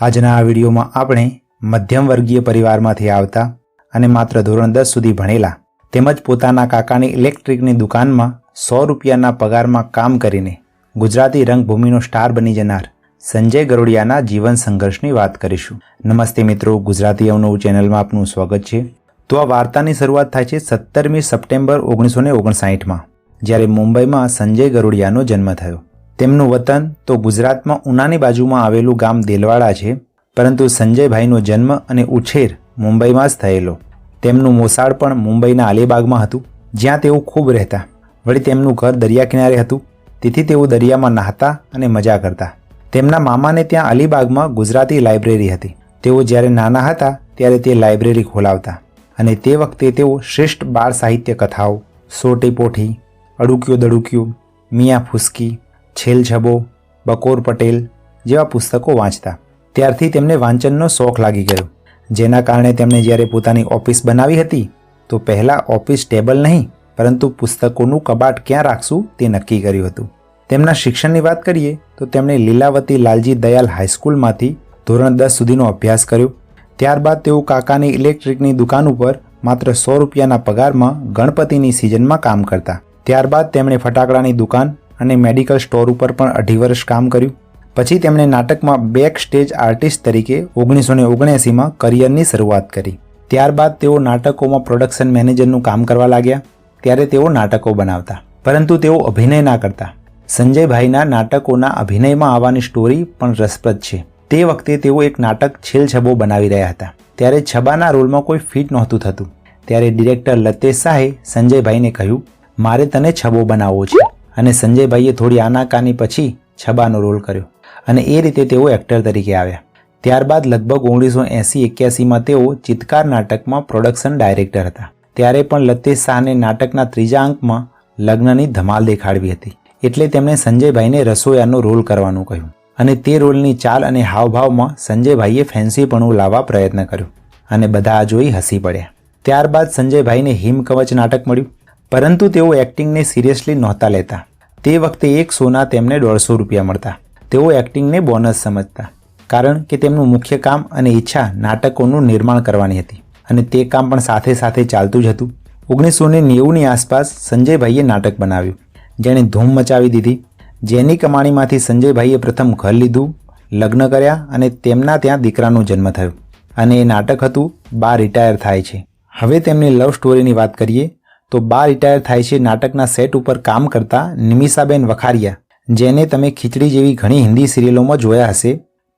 આજના આ વિડીયોમાં આપણે મધ્યમ વર્ગીય પરિવારમાંથી આવતા અને માત્ર ધોરણ દસ સુધી ભણેલા તેમજ પોતાના કાકાની ઇલેક્ટ્રિકની દુકાનમાં સો રૂપિયાના પગારમાં કામ કરીને ગુજરાતી રંગભૂમિનો સ્ટાર બની જનાર સંજય ગરોડિયાના જીવન સંઘર્ષની વાત કરીશું. નમસ્તે મિત્રો, ગુજરાતી અવનવું ચેનલમાં આપનું સ્વાગત છે. તો આ વાર્તાની શરૂઆત થાય છે સત્તરમી સપ્ટેમ્બર ઓગણીસો ઓગણસાઠમાં, જ્યારે મુંબઈમાં સંજય ગરોડિયાનો જન્મ થયો. તેમનું વતન તો ગુજરાતમાં ઉનાની બાજુમાં આવેલું ગામ દેલવાડા છે, પરંતુ સંજયભાઈનો જન્મ અને ઉછેર મુંબઈમાં જ થયેલો. તેમનું મોસાળ પણ મુંબઈના અલીબાગમાં હતું, જ્યાં તેઓ ખૂબ રહેતા. વળી તેમનું ઘર દરિયા કિનારે હતું, તેથી તેઓ દરિયામાં નહાતા અને મજા કરતા. તેમના મામાને ત્યાં અલીબાગમાં ગુજરાતી લાઇબ્રેરી હતી. તેઓ જ્યારે નાના હતા, ત્યારે તે લાઇબ્રેરી ખોલાવતા અને તે વખતે તેઓ શ્રેષ્ઠ બાળ સાહિત્ય કથાઓ, સોટી પોઠી, અડુક્યો દડુક્યો, મિયા ફુસકી છેલ છબો, બકોર પટેલ જેવા પુસ્તકો વાંચતા. ત્યારથી તેમને વાંચનનો શોખ લાગી ગયો. જેના કારણે તેમણે જ્યારે પોતાની ઓફિસ બનાવી હતી, તો પહેલાં ઓફિસ ટેબલ નહીં, પરંતુ પુસ્તકોનું કબાટ ક્યાં રાખશું તે નક્કી કર્યું હતું. તેમના શિક્ષણની વાત કરીએ, તો તેમણે લીલાવતી લાલજી દયાલ હાઈસ્કૂલમાંથી ધોરણ દસ સુધીનો અભ્યાસ કર્યો. ત્યારબાદ તેઓ કાકાની ઇલેક્ટ્રિકની દુકાન ઉપર માત્ર સો રૂપિયાના પગારમાં ગણપતિની સિઝનમાં કામ કરતા. ત્યારબાદ તેમણે ફટાકડાની દુકાન અને મેડિકલ સ્ટોર ઉપર પણ અઢી વર્ષ કામ કર્યું. પછી તેમણે નાટકમાં બેક સ્ટેજ આર્ટિસ્ટ તરીકે ઓગણીસો ને ઓગણએંસીમાં કરિયરની શરૂઆત કરી. ત્યારબાદ તેઓ નાટકોમાં પ્રોડક્શન મેનેજરનું કામ કરવા લાગ્યા. ત્યારે તેઓ નાટકો બનાવતા. પરંતુ તેઓ અભિનય ના કરતા. સંજયભાઈના નાટકોના અભિનયમાં આવવાની સ્ટોરી પણ રસપ્રદ છે. તે વખતે તેઓ એક નાટક છેલછબો બનાવી રહ્યા હતા. ત્યારે છબાના રોલમાં કોઈ ફિટ નહોતું થતું. ત્યારે ડિરેક્ટર લતેશ શાહે સંજયભાઈને કહ્યું, મારે તને છબો બનાવવો છે. અને સંજયભાઈએ થોડી આનાકાની પછી છબાનો રોલ કર્યો. અને એ રીતે તેઓ એક્ટર તરીકે આવ્યા. ત્યારબાદ લગભગ ઓગણીસો એંસી એક્યાસીમાં તેઓ ચિત્કાર નાટકમાં પ્રોડક્શન ડાયરેક્ટર હતા. ત્યારે પણ લતેશ શાહને નાટકના ત્રીજા અંકમાં લગ્નની ધમાલ દેખાડવી હતી. એટલે તેમણે સંજયભાઈને રસોયાનો રોલ કરવાનું કહ્યું. અને તે રોલની ચાલ અને હાવભાવમાં સંજયભાઈએ ફેન્સીપણું લાવવા પ્રયત્ન કર્યો. અને બધા આ જોઈ હસી પડ્યા. ત્યારબાદ સંજયભાઈને હિમકવચ નાટક મળ્યું. પરંતુ તેઓ એક્ટિંગને સિરિયસલી નહોતા લેતા. તે વખતે એક શોના તેમને દોઢસો રૂપિયા મળતા. તેઓ એક્ટિંગને બોનસ સમજતા, કારણ કે તેમનું મુખ્ય કામ અને ઈચ્છા નાટકોનું નિર્માણ કરવાની હતી અને તે કામ પણ સાથે સાથે ચાલતું જ હતું. ઓગણીસો ને નેવુંની આસપાસ સંજયભાઈએ નાટક બનાવ્યું, જેણે ધૂમ મચાવી દીધી. જેની કમાણીમાંથી સંજયભાઈએ પ્રથમ ઘર લીધું, લગ્ન કર્યા અને તેમના ત્યાં દીકરાનો જન્મ થયો. અને એ નાટક હતું, બા રિટાયર થાય છે. હવે તેમની લવ સ્ટોરીની વાત કરીએ તો બા રિટાયર થાય છે નાટકના સેટ ઉપર કામ કરતા નિમિષાબેન વખારિયા, જેને તમે ખીચડી જેવી ઘણી હિન્દી સિરિયલોમાં જોયા હશે,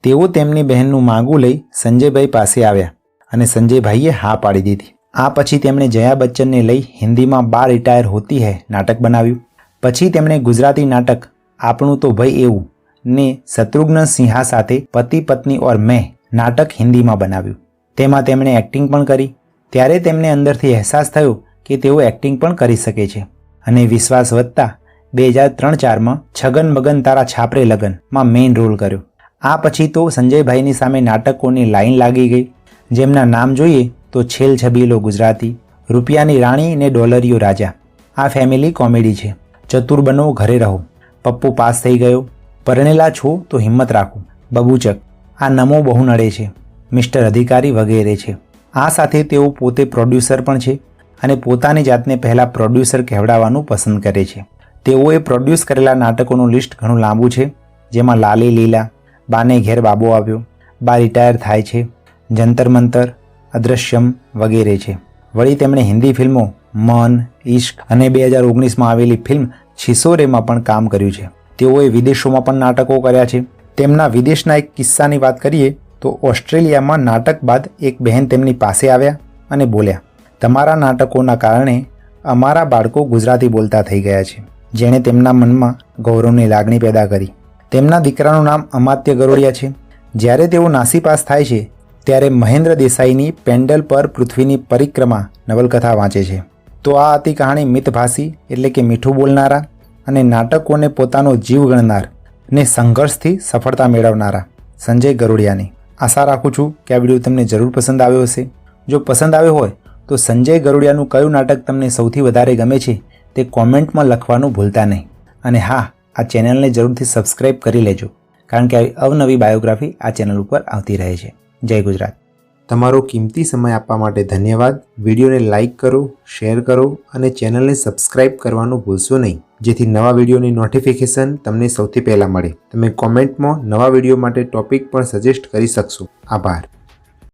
તેઓ તેમની બહેનનું માગું લઈ સંજયભાઈ પાસે આવ્યા અને સંજયભાઈએ હા પાડી દીધી. આ પછી તેમણે જયા બચ્ચનને લઈ હિન્દીમાં બા રિટાયર હોતી હૈ નાટક બનાવ્યું. પછી તેમણે ગુજરાતી નાટક આપણું તો ભય એવું ને શત્રુઘ્ન સિંહા સાથે પતિ, પત્ની ઓર મેં નાટક હિન્દીમાં બનાવ્યું. તેમાં તેમણે એક્ટિંગ પણ કરી. ત્યારે તેમને અંદરથી અહેસાસ થયો કે તેઓ એક્ટિંગ પણ કરી શકે છે. અને વિશ્વાસ વધતા બે હજાર ત્રણ ચારમાં છગન મગન તારા છાપરે લગનમાં મેઇન રોલ કર્યો. આ પછી તો સંજયભાઈની સામે નાટકોની લાઈન લાગી ગઈ. જેમના નામ જોઈએ તો છેલ છબીલો ગુજરાતી, રૂપિયાની રાણી ને ડોલરીયો રાજા. આ ફેમિલી કોમેડી છે. ચતુર બનો ઘરે રહો. પપ્પુ પાસ થઈ ગયો. પરણેલા છો તો હિંમત રાખો. બબૂચક, આ નમો બહુ નડે છે. મિસ્ટર અધિકારી વગેરે છે. આ સાથે તેઓ પોતે પ્રોડ્યુસર પણ છે. અને પોતાની જાતને પહેલાં પ્રોડ્યુસર કહેવડાવવાનું પસંદ કરે છે. તેઓએ પ્રોડ્યુસ કરેલા નાટકોનું લિસ્ટ ઘણું લાંબુ છે, જેમાં લાલી લીલા, બાને ઘેર બાબો આવ્યો, બા રિટાયર થાય છે, જંતર મંતર અદૃશ્યમ વગેરે છે. વળી તેમણે હિન્દી ફિલ્મો મન, ઈશ્ક અને બે હજાર ઓગણીસમાં આવેલી ફિલ્મ છિસોરેમાં પણ કામ કર્યું છે. તેઓએ વિદેશોમાં પણ નાટકો કર્યા છે. તેમના વિદેશના એક કિસ્સાની વાત કરીએ તો ઓસ્ટ્રેલિયામાં નાટક બાદ એક બહેન તેમની પાસે આવ્યા અને બોલ્યા તમારા નાટકોના કારણે અમારા બાળકો ગુજરાતી બોલતા થઈ ગયા છે. જેણે તેમના મનમાં ગૌરવની લાગણી પેદા કરી. તેમના દીકરાનું નામ અમાત્ય ગરોડિયા છે. જ્યારે તેઓ નાસીપાસ થાય છે, ત્યારે મહેન્દ્ર દેસાઈની પેન્ડલ પર પૃથ્વીની પરિક્રમા નવલકથા વાંચે છે. તો આ હતી કહાણી મિતભાષી એટલે કે મીઠું બોલનારા અને નાટકોને પોતાનો જીવ ગણનાર ને સંઘર્ષથી સફળતા મેળવનારા સંજય ગરોડિયાની. આશા રાખું છું કે આ વીડિયો તમને જરૂર પસંદ આવ્યો હશે. જો પસંદ આવ્યો હોય તો સંજય ગરુડિયાનું કયું નાટક તમને સૌથી વધારે ગમે છે તે કોમેન્ટમાં લખવાનું ભૂલતા નહીં. અને હા, આ ચેનલને જરૂરથી સબસ્ક્રાઈબ કરી લેજો, કારણ કે આવી અવનવી બાયોગ્રાફી આ ચેનલ ઉપર આવતી રહે છે. જય ગુજરાત. તમારો કિંમતી સમય આપવા માટે ધન્યવાદ. વિડીયોને લાઇક કરો, શેર કરો અને ચેનલને સબસ્ક્રાઇબ કરવાનું ભૂલશો નહીં. જેથી નવા વિડીયોની નોટિફિકેશન તમને સૌથી પહેલાં મળે. તમે કોમેન્ટમાં નવા વીડિયો માટે ટોપિક પણ સજેસ્ટ કરી શકશો. આભાર.